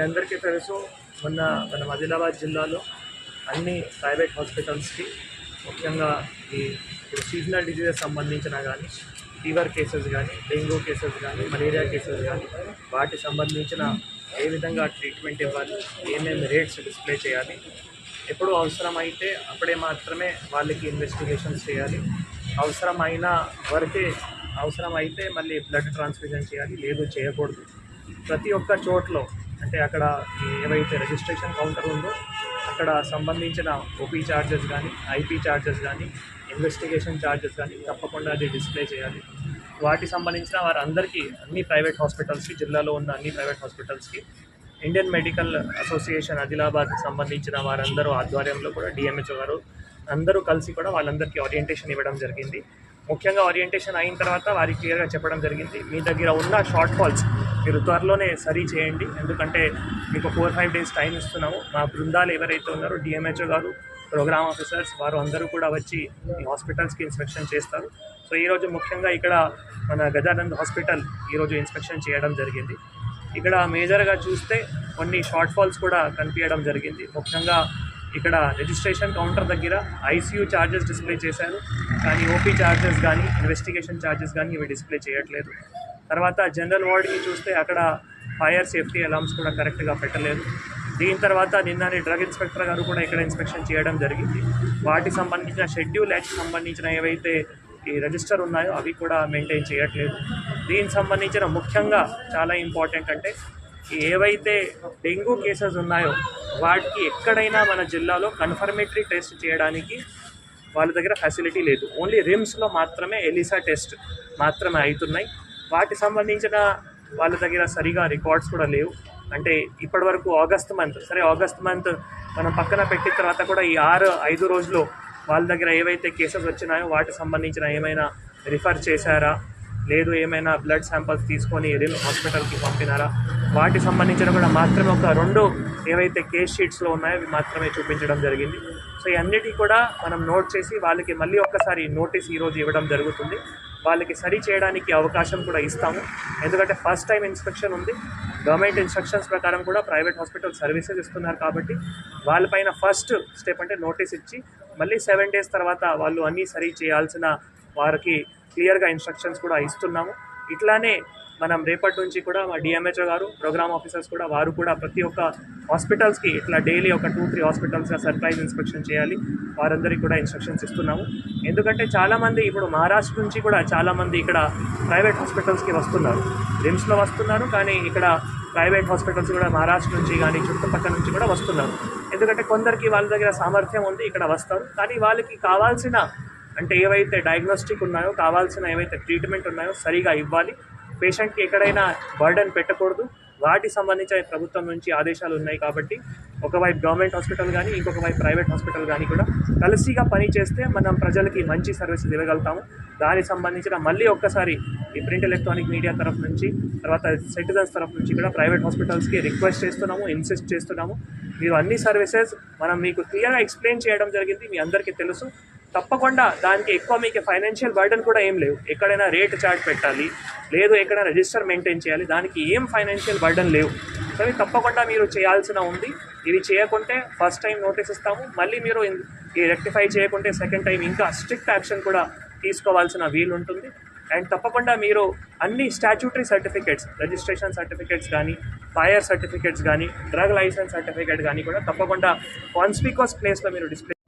అందరికీ తెలుసు మొన్న మన ఆదిలాబాద్ జిల్లాలో అన్ని ప్రైవేట్ హాస్పిటల్స్కి ముఖ్యంగా ఈ ఇప్పుడు సీజనల్ డిజీజెస్ సంబంధించిన కానీ ఫీవర్ కేసెస్ కానీ డెంగ్యూ కేసెస్ కానీ మలేరియా కేసెస్ కానీ వాటి సంబంధించిన ఏ విధంగా ట్రీట్మెంట్ ఇవ్వాలి ఏమేమి రేట్స్ డిస్ప్లే చేయాలి ఎప్పుడు అవసరమైతే అప్పుడే మాత్రమే వాళ్ళకి ఇన్వెస్టిగేషన్స్ చేయాలి అవసరమైన వరకే అవసరమైతే మళ్ళీ బ్లడ్ ట్రాన్స్ఫ్యూజన్ చేయాలి లేదు చేయకూడదు. ప్రతి ఒక్క చోట్లో అంటే అక్కడ ఏవైతే రిజిస్ట్రేషన్ కౌంటర్ ఉందో అక్కడ సంబంధించిన ఓపీ ఛార్జెస్ కానీ ఐపీ ఛార్జెస్ కానీ ఇన్వెస్టిగేషన్ ఛార్జెస్ కానీ తప్పకుండా అది డిస్ప్లే చేయాలి. వాటికి సంబంధించిన వారందరికీ అన్ని ప్రైవేట్ హాస్పిటల్స్కి జిల్లాలో ఉన్న అన్ని ప్రైవేట్ హాస్పిటల్స్కి ఇండియన్ మెడికల్ అసోసియేషన్ ఆదిలాబాద్కి సంబంధించిన వారందరూ ఆధ్వర్యంలో కూడా డిఎంహెచ్ఓ గారు అందరూ కలిసి కూడా వాళ్ళందరికీ ఓరియంటేషన్ ఇవ్వడం జరిగింది. ముఖ్యంగా ఓరియంటేషన్ అయిన తర్వాత వారికి క్లియర్గా చెప్పడం జరిగింది. మీ దగ్గర ఉన్న షార్ట్ ఫాల్స్ మీరు త్వరలోనే సరి చేయండి. ఎందుకంటే మీకు ఫోర్ ఫైవ్ డేస్ టైం ఇస్తున్నాము. మా బృందాలు ఎవరైతే ఉన్నారో డిఎంహెచ్ఓ గారు ప్రోగ్రామ్ ఆఫీసర్స్ వారు అందరూ కూడా వచ్చి ఈ హాస్పిటల్స్కి ఇన్స్పెక్షన్ చేస్తారు. సో ఈరోజు ముఖ్యంగా ఇక్కడ మన గజానంద్ హాస్పిటల్ ఈరోజు ఇన్స్పెక్షన్ చేయడం జరిగింది. ఇక్కడ మేజర్గా చూస్తే కొన్ని షార్ట్ ఫాల్స్ కూడా కనిపించడం జరిగింది. ముఖ్యంగా ఇక్కడ రిజిస్ట్రేషన్ కౌంటర్ దగ్గర ఐసీయూ ఛార్జెస్ డిస్ప్లే చేశారు. కానీ ఓపీ ఛార్జెస్ కానీ ఇన్వెస్టిగేషన్ ఛార్జెస్ కానీ ఇవి డిస్ప్లే చేయట్లేదు. తర్వాత జనరల్ వార్డ్కి చూస్తే అక్కడ ఫైర్ సేఫ్టీ అలామ్స్ కూడా కరెక్ట్గా పెట్టలేదు. దీని తర్వాత నిన్ననే డ్రగ్ ఇన్స్పెక్టర్ గారు కూడా ఇక్కడ ఇన్స్పెక్షన్ చేయడం జరిగింది. వాటికి సంబంధించిన షెడ్యూల్ యాక్ట్ సంబంధించిన ఏవైతే ఈ రిజిస్టర్ ఉన్నాయో అవి కూడా మెయింటైన్ చేయట్లేదు. దీనికి సంబంధించిన ముఖ్యంగా చాలా ఇంపార్టెంట్ అంటే ఏవైతే డెంగ్యూ కేసెస్ ఉన్నాయో వాటికి ఎక్కడైనా మన జిల్లాలో కన్ఫర్మేటరీ టెస్ట్ చేయడానికి వాళ్ళ దగ్గర ఫెసిలిటీ లేదు. ఓన్లీ రిమ్స్లో మాత్రమే ఎలిసా టెస్ట్ మాత్రమే అవుతున్నాయి. వాటి సంబంధించిన వాళ్ళ దగ్గర సరిగా రికార్డ్స్ కూడా లేవు. అంటే ఇప్పటి వరకు ఆగస్ట్ మంత్ సరే ఆగస్ట్ మంత్ మనం పక్కన పెట్టిన తర్వాత కూడా ఈ ఆరు ఐదు రోజులు వాళ్ళ దగ్గర ఏవైతే కేసెస్ వచ్చినాయో వాటికి సంబంధించిన ఏమైనా రిఫర్ చేశారా? లేదు ఏమైనా బ్లడ్ శాంపిల్స్ తీసుకొని రిమ్ హాస్పిటల్కి పంపినారా? వాటికి సంబంధించిన కూడా మాత్రమే ఒక రెండు ఏవైతే కేస్ షీట్స్లో ఉన్నాయో అవి మాత్రమే చూపించడం జరిగింది. సో ఇవన్నిటి కూడా మనం నోట్ చేసి వాళ్ళకి మళ్ళీ ఒక్కసారి నోటీస్ ఈరోజు ఇవ్వడం జరుగుతుంది. వాళ్ళకి సరి చేయడానికి అవకాశం కూడా ఇస్తాము. ఎందుకంటే ఫస్ట్ టైం ఇన్స్పెక్షన్ ఉంది. గవర్నమెంట్ ఇన్స్ట్రక్షన్స్ ప్రకారం కూడా ప్రైవేట్ హాస్పిటల్ సర్వీసెస్ ఇస్తున్నారు కాబట్టి వాళ్ళపైన ఫస్ట్ స్టెప్ అంటే నోటీస్ ఇచ్చి మళ్ళీ సెవెన్ డేస్ తర్వాత వాళ్ళు అన్నీ సరి చేయాల్సిన వారికి క్లియర్గా ఇన్స్ట్రక్షన్స్ కూడా ఇస్తున్నాము. ఇట్లానే మనం రేపటి నుంచి కూడా మా డిఎంహెచ్ఓ గారు ప్రోగ్రామ్ ఆఫీసర్స్ కూడా వారు కూడా ప్రతి ఒక్క హాస్పిటల్స్కి ఇట్లా డైలీ ఒక టూ త్రీ హాస్పిటల్స్గా సర్ప్రైజ్ ఇన్స్పెక్షన్ చేయాలి. వారందరికీ కూడా ఇన్స్ట్రక్షన్స్ ఇస్తున్నాము. ఎందుకంటే చాలామంది ఇప్పుడు మహారాష్ట్ర నుంచి కూడా చాలామంది ఇక్కడ ప్రైవేట్ హాస్పిటల్స్కి వస్తున్నారు. రిమ్స్లో వస్తున్నారు కానీ ఇక్కడ ప్రైవేట్ హాస్పిటల్స్ కూడా మహారాష్ట్ర నుంచి కానీ చుట్టుపక్కల నుంచి కూడా వస్తున్నారు. ఎందుకంటే కొందరికి వాళ్ళ దగ్గర సామర్థ్యం ఉంది ఇక్కడ వస్తారు. కానీ వాళ్ళకి కావాల్సిన అంటే ఏవైతే డయాగ్నోస్టిక్ ఉన్నాయో కావాల్సిన ఏవైతే ట్రీట్మెంట్ ఉన్నాయో సరిగా ఇవ్వాలి. పేషెంట్కి ఎక్కడైనా బర్డెన్ పెట్టకూడదు. వాటికి సంబంధించిన ప్రభుత్వం నుంచి ఆదేశాలు ఉన్నాయి కాబట్టి ఒకవైపు గవర్నమెంట్ హాస్పిటల్ కానీ ఇంకొక వైపు ప్రైవేట్ హాస్పిటల్ కానీ కూడా కలిసిగా పని చేస్తే మనం ప్రజలకి మంచి సర్వీసులు ఇవ్వగలుగుతాము. దానికి సంబంధించిన మళ్ళీ ఒక్కసారి ఈ ప్రింట్ ఎలక్ట్రానిక్ మీడియా తరఫు నుంచి తర్వాత సిటిజన్స్ తరఫు నుంచి కూడా ప్రైవేట్ హాస్పిటల్స్కి రిక్వెస్ట్ చేస్తున్నాము ఇన్సిస్ట్ చేస్తున్నాము. మీరు అన్ని సర్వీసెస్ మనం మీకు క్లియర్గా ఎక్స్ప్లెయిన్ చేయడం జరిగింది మీ అందరికీ తెలుసు. తప్పకుండా దానికి ఎక్కువ మీకు ఫైనాన్షియల్ బర్డన్ కూడా ఏం లేవు. ఎక్కడైనా రేట్ చార్ట్ పెట్టాలి లేదు ఎక్కడైనా రిజిస్టర్ మెయింటైన్ చేయాలి దానికి ఏం ఫైనాన్షియల్ బర్డన్ లేవు. కానీ తప్పకుండా మీరు చేయాల్సిన ఉంది. ఇవి చేయకుంటే ఫస్ట్ టైం నోటీస్ ఇస్తాము. మళ్ళీ మీరు ఈ రెక్టిఫై చేయకుంటే సెకండ్ టైం ఇంకా స్ట్రిక్ట్ యాక్షన్ కూడా తీసుకోవాల్సిన వీలు ఉంటుంది. అండ్ తప్పకుండా మీరు అన్ని స్టాచ్యూటరీ సర్టిఫికేట్స్ రిజిస్ట్రేషన్ సర్టిఫికేట్స్ కానీ ఫైర్ సర్టిఫికేట్స్ కానీ డ్రగ్ లైసెన్స్ సర్టిఫికేట్ కానీ కూడా తప్పకుండా కాన్స్పికస్ ప్లేస్లో మీరు డిస్ప్లే